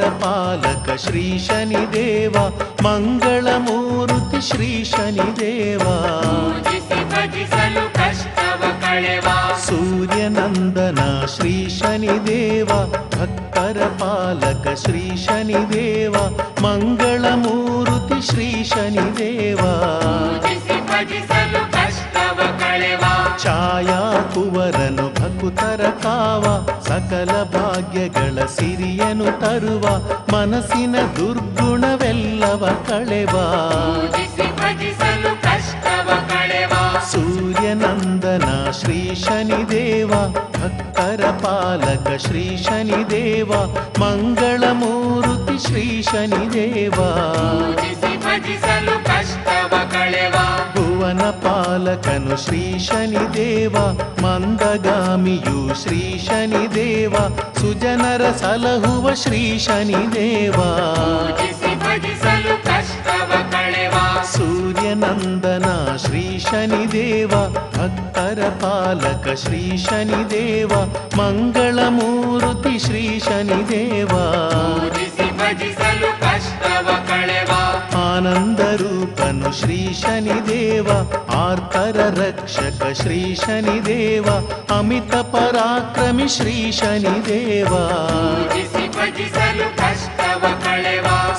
ಪಾಲಕ ಶ್ರೀ ಶನಿ ದೇವ ಮಂಗಳ ಮೂರ್ತಿ ಶ್ರೀ ಶನಿ ಶನಿದೇವ ಸೂರ್ಯನಂದನ ಶ್ರೀ ಶನಿ ದೇವ ಭಕ್ತರ ಪಾಲಕ ಶ್ರೀ ಶನಿ ದೇವ ಮಂಗಳ ಮೂರ್ತಿ ಶ್ರೀ ಶನಿ ಶನಿದೇವ ಛಾಯಾ ಕುವರನ ಭಕುತರ ಕಾವ ಸಕಲ ಭಾಗ್ಯಗಳ ಸಿರಿಯನು ತರುವ ಮನಸ್ಸಿನ ದುರ್ಗುಣವೆಲ್ಲವ ಕಳೆವ. ಸೂರ್ಯನಂದನ ಶ್ರೀ ಶನಿದೇವ ಭಕ್ತರ ಪಾಲಕ ಶ್ರೀ ಶನಿದೇವ ಮಂಗಳ ಮೂರುತಿ ಶ್ರೀ ಶನಿದೇವ ಭಜಿಸಲು ಕಷ್ಟವ ಕಳೆವ. ಭುವನ ಪಾಲಕನು ಶ್ರೀ ಶನಿದೇವ ಮಂದಗಾಮಿಯು ಶ್ರೀ ಶನಿದೇವ ಸುಜನರ ಸಲಹುವ ಶ್ರೀ ಶನಿದೇವ ಭಜಿಸಲು ಕಷ್ಟವ ಕಳೆವ. ಸೂರ್ಯನಂದನ ಶ್ರೀ ಶನಿದೇವ ಭಕ್ತರ ಪಾಲಕ ಶ್ರೀ ಶನಿದೇವ ಮಂಗಳ ಮೂರ್ತಿ ಶ್ರೀ ಶನಿದೇವ ರೂಪನು ಶ್ರೀ ಶನಿದೇವ ಆರ್ತರ ರಕ್ಷಕ ಶ್ರೀ ಶನಿದೇವ ಅಮಿತ ಪರಾಕ್ರಮಿ ಶ್ರೀ ಶನಿದೇವ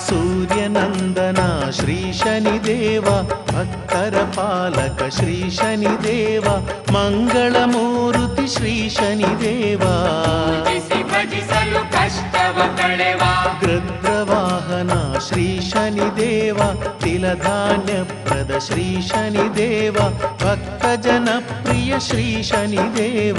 ಸೂರ್ಯನಂದನ ಶ್ರೀ ಶನಿದೇವ ಭಕ್ತರ ಪಾಲಕ ಶ್ರೀ ಶನಿದೇವ ಮಂಗಳ ಮೂರುತಿ ಶ್ರೀ ಶನಿದೇವ ಕಷ್ಟವ ಕಳೆವ. ಗೃದ್ರವಾಹನ श्रीशनिदेव तिलधान्यप्रद श्रीशनिदेव भक्तजनप्रिय श्रीशनिदेव।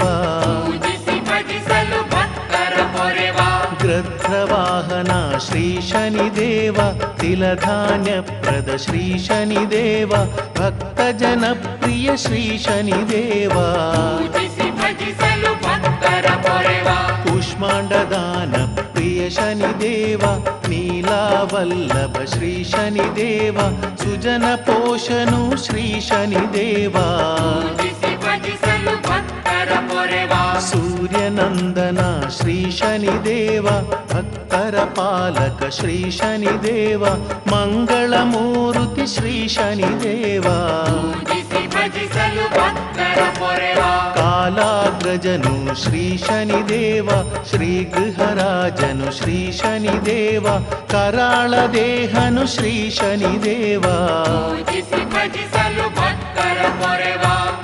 शनिदेवाहना श्रीशनिदेव तिलधान्यप्रद श्रीशनिदेव भक्तजनप्रिय श्रीशनिदेव। कुष्माण्डदान शनिदेव नीलावल्लभ श्री शनिदेव सुजन पोषनु श्री शनिदेव। सूर्यनन्दन श्री शनिदेव भक्तर पालक श्री शनिदेव मङ्गलमूर्ति श्री शनिदेव। कालाग्रजनु श्रीशनिदेव श्रीगृहराजनु श्रीशनिदेव कराळदेहनु श्रीशनिदेव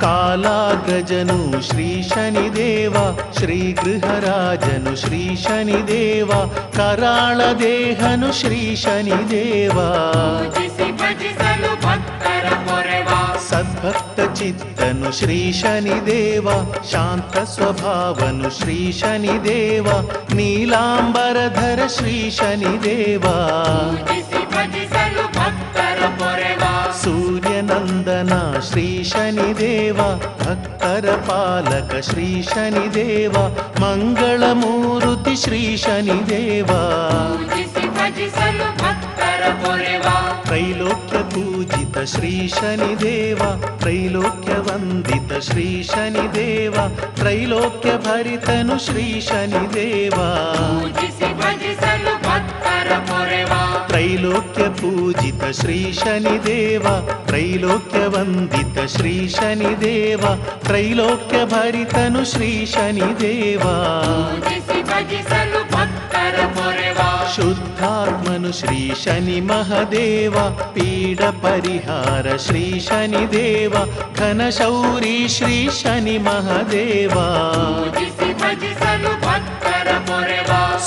कालाग्रजनु श्रीशनिदेव श्रीगृहराजनु श्रीशनिदेव कराळदेहनु श्रीशनिदेव शनिदेवारालदेहनु सद्भक्तचित्तनु श्रीशनिदेव शान्तस्वभावनु श्रीशनिदेव नीलाम्बरधर श्रीशनिदेव सूर्यनन्दना श्री शनिदेव भक्तरपालक श्रीशनिदेव मङ्गलमूर्ति श्री शनिदेव। ತ್ರೈಲೋಕ್ಯ ಪೂಜಿತ ಶ್ರೀ ಶನಿದೇವ ತ್ರೈಲೋಕ್ಯ ವಂದಿತ ಶ್ರೀ ಶನಿದೇವ ತ್ರೈಲೋಕ್ಯ ಭರಿತನು ಶ್ರೀ ಶನಿದೇವ ತ್ರೈಲೋಕ್ಯ ಪೂಜಿತ ಶ್ರೀ ಶನಿದೇವ ತ್ರೈಲೋಕ್ಯ ವಂದಿತ ಶ್ರೀ ಶನಿದೇವ ತ್ರೈಲೋಕ್ಯ ಭರಿತನು ಶ್ರೀ ಶನಿದೇವ ಭಕ್ತರ शुद्धात्मनु श्री महदेव पीडपरिहार श्रीशनिदेव घनशौरी श्री महदेव।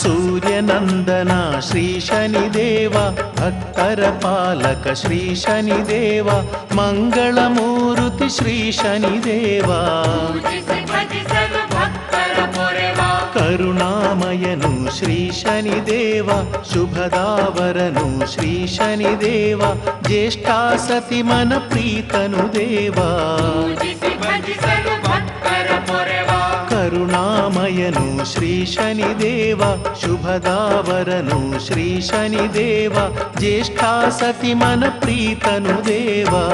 सूर्यनन्दना श्रीशनिदेव भक्तरपालक श्रीशनिदेव मङ्गलमूर्ति श्रीशनिदेव करुणामयनु श्रीशनिदेव शुभदावरनु श्रीशनिदेव ज्येष्ठा सति मनप्रीतनु प्रीतनुदेवा करुणामयनु श्रीशनिदेव शुभदावरनु श्रीशनिदेव ज्येष्ठा सति मनप्रीतनु देवा।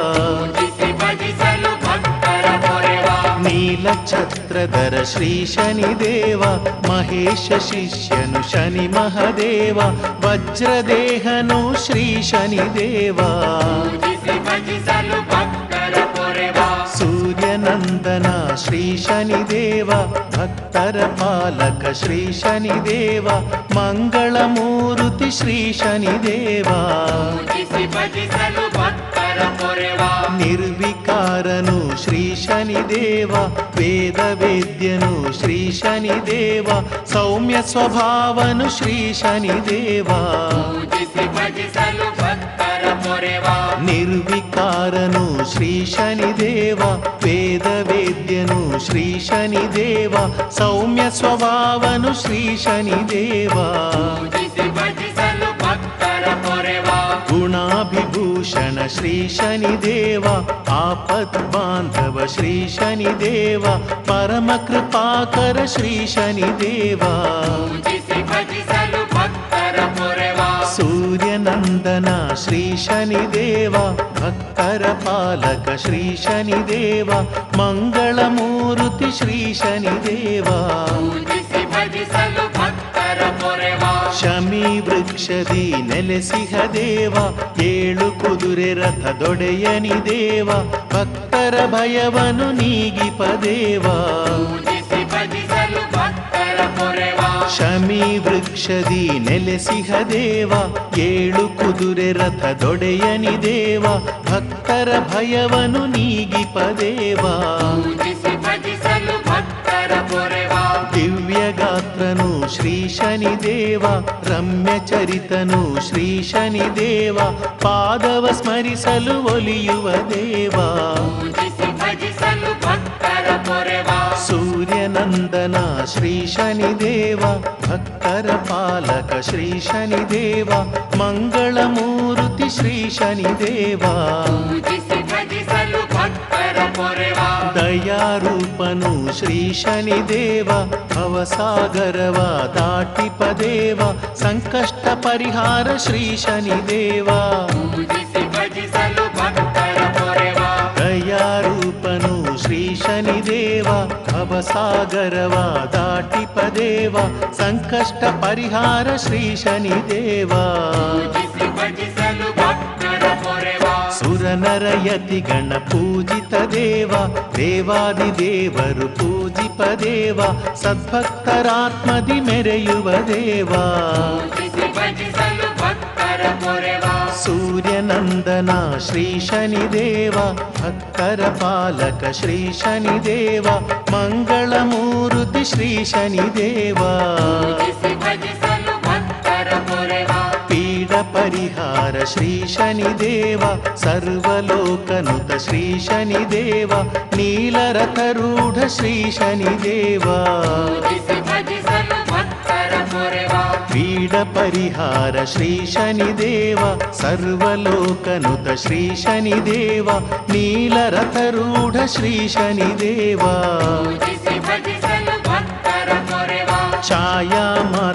ನೀಲಛತ್ರಧರ ಶ್ರೀ ಶನಿದೇವ ಮಹೇಶ ಶಿಷ್ಯನು ಶನಿ ಮಹದೇವ ವಜ್ರದೇಹನು ಶ್ರೀ ಶನಿದೇವ. ಭಕ್ತರ ಪೊರೆವ ಸೂರ್ಯನಂದನ ಶ್ರೀ ಶನಿದೇವ ಭಕ್ತರ ಪಾಲಕ ಶ್ರೀ ಶನಿದೇವ ಮಂಗಳ ಮೂರುತಿ ಶ್ರೀ ಶನಿದೇವ. ಪೂಜಿಸಿ ನಿರ್ವಿಕಾರನು ಶ್ರೀ ಶನಿದೇವ ವೇದ ವೇದ್ಯನು ಶ್ರೀ ಶನಿದೇವ ಸೌಮ್ಯ ಸ್ವಭಾವನು ಶ್ರೀ ಶನಿದೇವ. ನಿರ್ವಿಕಾರನು ಶ್ರೀ ಶನಿದೇವ ವೇದ ವೇದ್ಯನು ಶ್ರೀ ಶನಿದೇವ ಸೌಮ್ಯ ಸ್ವಭಾವನು ಶ್ರೀ ಶನಿದೇವ. श्री शनिदेव आपद्बान्धव श्री शनिदेव परमकृपाकर श्री शनिदेवा श्री सूर्यनन्दन श्री शनिदेव भक्करपालक श्री शनिदेव मङ्गलमूर्ति श्री शनिदेवा ಶಮಿ ವೃಕ್ಷದಿ ನೆಲೆಸಿಹ ದೇವ ಏಳು ಕುದುರೆ ರಥದೊಡೆಯನಿ ದೇವ ಭಕ್ತರ ಭಯವನು ನೀಗಿಪ ದೇವ ಪೂಜಿಸಿ ಭಜಿಸಲು ಭಕ್ತರ ಪೊರೆವ ಶಮಿ ವೃಕ್ಷದಿ ನೆಲೆಸಿಹ ದೇವ ಏಳು ಕುದುರೆ ರಥದೊಡೆಯನಿ ದೇವ ಭಕ್ತರ ಭಯವನು ನೀಗಿಪ ದೇವ ಭಕ್ತರ ಪೊರೆವ ದಿವ್ಯ ಗಾತ್ರನು ಶ್ರೀ ಶನಿದೇವ ರಮ್ಯ ಚರಿತನು ಶ್ರೀ ಶನಿದೇವ ಪಾದವ ಸ್ಮರಿಸಲು ಒಲಿಯುವ ದೇವ. ಭಜಿಸಲು ಭಕ್ತರ ಪೊರೆವಾ ಸೂರ್ಯನಂದನ ಶ್ರೀ ಶನಿದೇವ ಭಕ್ತರ ಪಾಲಕ ಶ್ರೀ ಶನಿದೇವ ಮಂಗಳ ಮೂರುತಿ ಶ್ರೀ ಶನಿದೇವ ದಯಾರೂಪನು ಶ್ರೀ ಶನಿದೇವ ಭವಸಾಗರವ ದಾಟಿಪ ದೇವ ಸಂಕಷ್ಟ ಪರಿಹಾರ ಶ್ರೀ ಶನಿದೇವ. ದಯಾರೂಪನು ಶ್ರೀ ಶನಿದೇವ ಭವಸಾಗರವ ದಾಟಿಪ ದೇವ ಸಂಕಷ್ಟ ಪರಿಹಾರ ಶ್ರೀ ಶನಿದೇವ. ಸುರನರಯತಿ ಗಣ ಪೂಜಿತ ದೇವ ದೇವಾದಿ ದೇವರು ಪೂಜಿಪ ದೇವ ಸದ್ಭಕ್ತರಾತ್ಮದಿ ಮೆರೆಯುವ ದೇವ. ಸೂರ್ಯನಂದನ ಶ್ರೀ ಶನಿದೇವ ಭಕ್ತರ ಪಾಲಕ ಶ್ರೀ ಶನಿದೇವ ಮಂಗಳ ಮೂರುತಿ ಶ್ರೀ ಶನಿದೇವ ದೇವ ಭಜಿಸಲು ಭಕ್ತರ ಪೊರೆವ परिहार श्री शनिदेव सर्वलोकनुत श्री शनिदेव नीलरथरूढ श्री शनिदेवा पीडपरिहार श्री शनिदेव सर्वलोकनुत श्री शनिदेव नीलरथरूढ श्री शनिदेव छायामा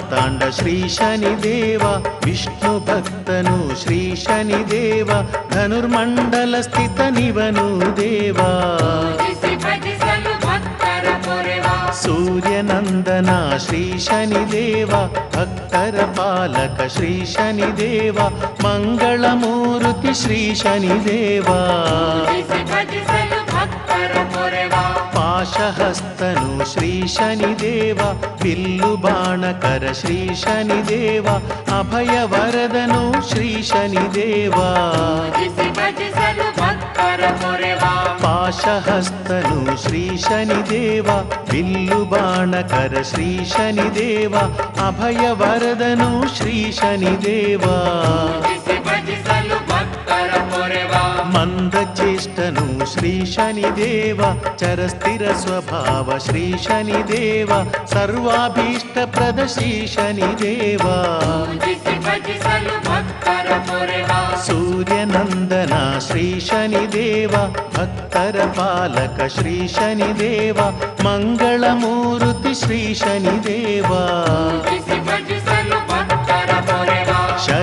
श्रीशनिदेव विष्णुभक्तनु श्रीशनिदेव धनुर्मण्डलस्थितनिवनु धनुर्मण्डलस्थितनिवनुवा सूर्यनन्दन श्रीशनिदेव शनिदेव भक्कर बालक मङ्गलमूर्ति श्रीशनिदेवा। ಪಾಶಹಸ್ತನು ಶ್ರೀ ಶನಿದೇವ ಬಿಲ್ಲು ಬಾಣಕರ ಶ್ರೀ ಶನಿದೇವ ಅಭಯ ವರದನು ಶ್ರೀ ಶನಿದೇವ ಪೂಜಿಸಿ मन्दचेष्टनु श्रीशनिदेव चरस्थिरस्वभाव श्रीशनिदेव सर्वाभीष्टप्रद श्रीशनिदेव सूर्यनन्दना श्री शनिदेव भक्तरपालक श्री शनिदेव मङ्गलमूर्ति श्री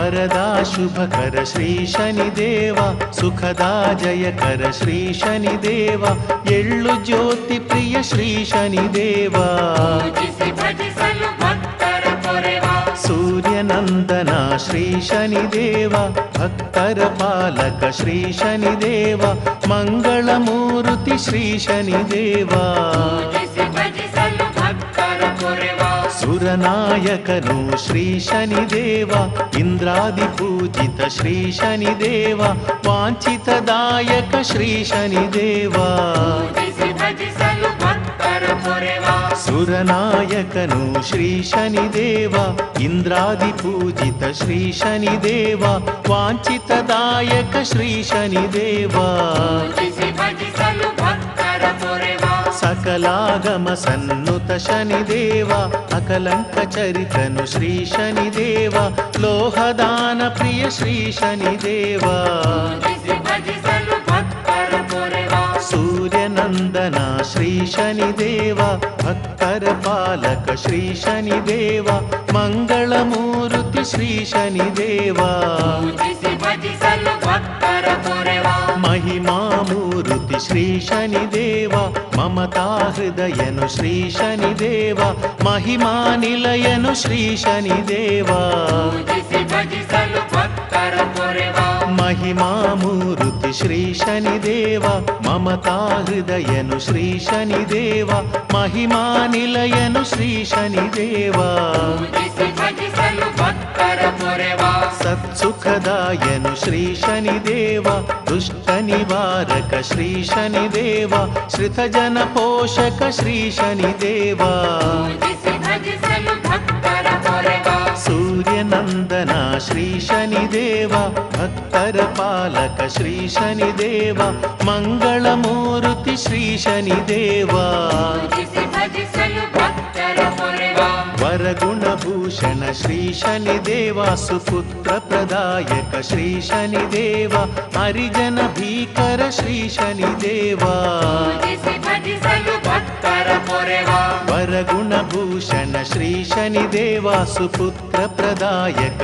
ಪರಿಪಾಲಕ ದೇವ ಕರುಣಾ ಹೃದಯನು ಶ್ರೀ ಶನಿದೇವ ಕಮನೀಯ ರೂಪನು ಶ್ರೀ ಶನಿದೇವ ಪೂಜಿಸಿ ಭಜಿಸಲು ಭಕ್ತರ ಪೊರೆವ ಶರಣಾಗತ ಪರಿಪಾಲಕ ದೇವ ಕರುಣಾ ಹೃದಯನು ಶ್ರೀ ಶನಿದೇವ ಕಮನೀಯ ರೂಪನು త్రిపురనాయకను శ్రీ శనిదేవ ఇంద్రాది పూజిత శ్రీ శనిదేవ వాంఛితదాయక శ్రీ శనిదేవ. సురనాయకను శ్రీ శనిదేవ ఇంద్రాది పూజిత శ్రీ శనిదేవ వాంఛితదాయక శ్రీ శనిదేవ. భక్తర పొరెవా ಶ್ರೀ ಶನಿದೇವ ಪೂಜಿಸಿ ಭಜಿಸಲು ಭಕ್ತರ ಪೊರೆವ ಸಕಲಾಗಮ ಸನ್ನುತ ಶನಿದೇವ ಅಕಲಂಕ ಚರಿತನು सूर्यनन्दना श्री भक्तरपालक अक्तर्पालक मङ्गलमूर्ति शनिदेव मङ्गलमूर्त श्री शनिदेव। महिमा मूर्ति श्री शनिदेव ममता हृदयनु श्री शनिदेव निलयनु श्री शनिदेवा। महिमा श्रीशनिदेव ममता हृदयनु श्रीशनिदेव महिमानिलयनु श्रीशनिदेव सत्सुखदायनु श्रीशनिदेव दुष्टनिवारक श्रीशनिदेव श्रितजनपोषक श्री ಭಕ್ತರ ಪಾಲಕ ಶ್ರೀ ಶನಿದೇವ ಮಂಗಳ ಮೂರುತಿ ಶ್ರೀ ಶನಿದೇವ ಪೂಜಿಸಿ ಭಜಿಸಲು ಭಕ್ತರ ಪೊರೆವ ವರಗುಣಭೂಷಣ ಶ್ರೀ ಶನಿದೇವ ಸುಪುತ್ರ ಪ್ರದಾಯಕ ಶ್ರೀ ಶನಿದೇವ वरगुणभूषण श्री शनिदेव सुपुत्र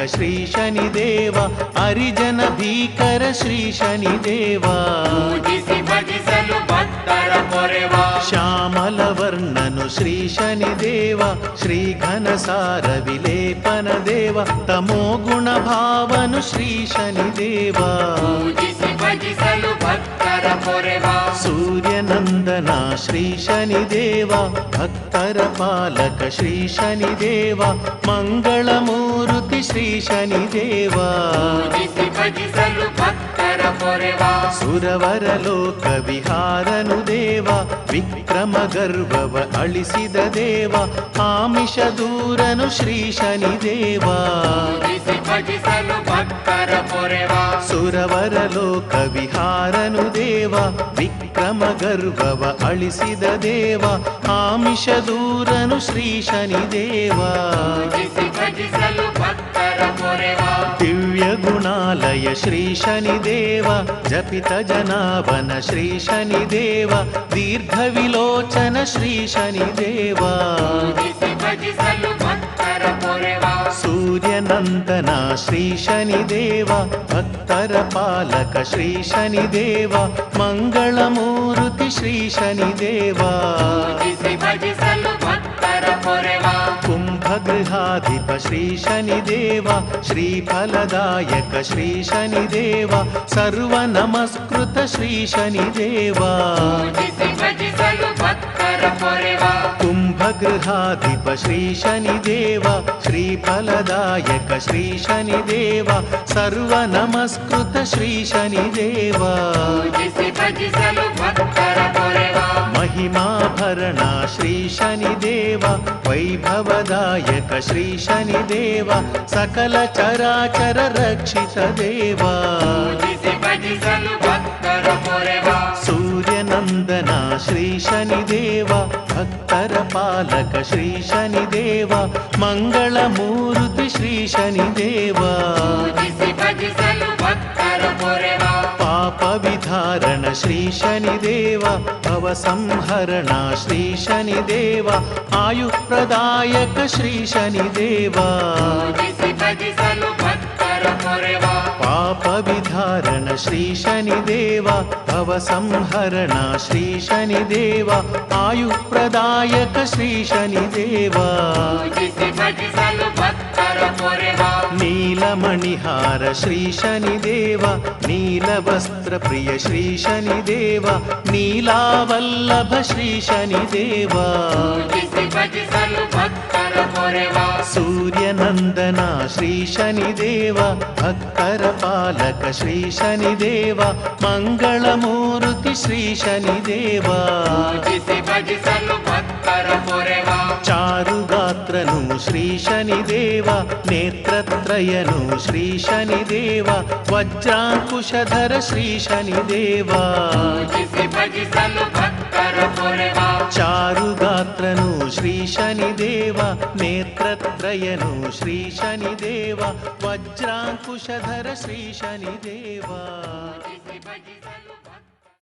श्री शनिदेव हरिजन भीकर श्री शनिदेवा। श्यामलवर्णनु श्री शनिदेव श्रीघनसारविलेपनदेव तमोगुणभावनु श्री शनिदेवा। ಭಜಿಸಲು ಭಕ್ತರ ಪೊರೆವ ಸೂರ್ಯನಂದನ ಶ್ರೀ ಶನಿ ಶನಿದೇವ ಭಕ್ತರ ಪಾಲಕ ಶ್ರೀ ಶನಿ ಶನಿದೇವ ಮಂಗಳ ಮೂರುತಿ ಶ್ರೀ ಶನಿ ಶನಿದೇವ ಭಜಿಸಲು ಭಕ್ತ ಸುರವರಲೋಕವಿಹಾರನು ದೇವ ವಿಕ್ರಮ ಗರ್ಭವ ಅಳಿಸಿದ ದೇವ ಆಮಿಷ ದೂರನು ಶ್ರೀ ಶನಿ ದೇವ ಸುರವರಲೋಕವಿಹಾರನು ದೇವ ವಿಕ್ರಮ ಗರ್ಭವ ಅಳಿಸಿದ ದೇವ ಆಮಿಷ ದೂರನು ಶ್ರೀ ಶನಿ ದೇವ ಭಕ್ತರ ಪೊರೆವ गुणालय श्री शनिदेव जपितजनापन श्री शनिदेव दीर्घविलोचन श्री शनिदेव। सूर्यनन्दना श्रीशनिदेव भक्तरपालक श्रीशनिदेव मङ्गलमूर्ति श्रीशनिदेव कुम्भगृहाधिप श्रीशनिदेव श्रीफलदायक श्रीशनिदेव सर्वनमस्कृत श्री शनिदेव। कुम्भगृहाधिप श्रीशनिदेव श्रीफलदायक श्रीशनिदेव सर्वनमस्कृत श्रीशनिदेव महिमाभरणा श्रीशनिदेव वैभवदायक श्रीशनिदेव सकलचराचर रक्षित पालक श्री शनिदेव मङ्गलमूर्ति श्री शनिदेव। पापविधारण श्री शनिदेव पवसंहरण श्री शनिदेव आयुप्रदायक श्री शनिदेवा। पापविधारण श्री शनिदेव पवसंहरण आयुप्रदायक श्री शनिदेवा। नीलमणिहार। श्री शनिदेव नीलभस्त्रप्रिय श्री शनिदेव नीलावल्लभ श्री शनिदेव। सूर्यनन्दना श्री शनिदेव भक्करपालक श्री शनिदेव मङ्गलमूर्ति श्री शनिदेव। चारु श्री शनिदेव నేత్రయను శ్రీ శనిదేవ వజ్రాంకుశధర శ్రీ శనిదేవా. చారుగాత్రను శ్రీ శనిదేవ నేత్రయను శ్రీ శనిదేవ వజ్రాంకుశధర శ్రీ శనిదేవా.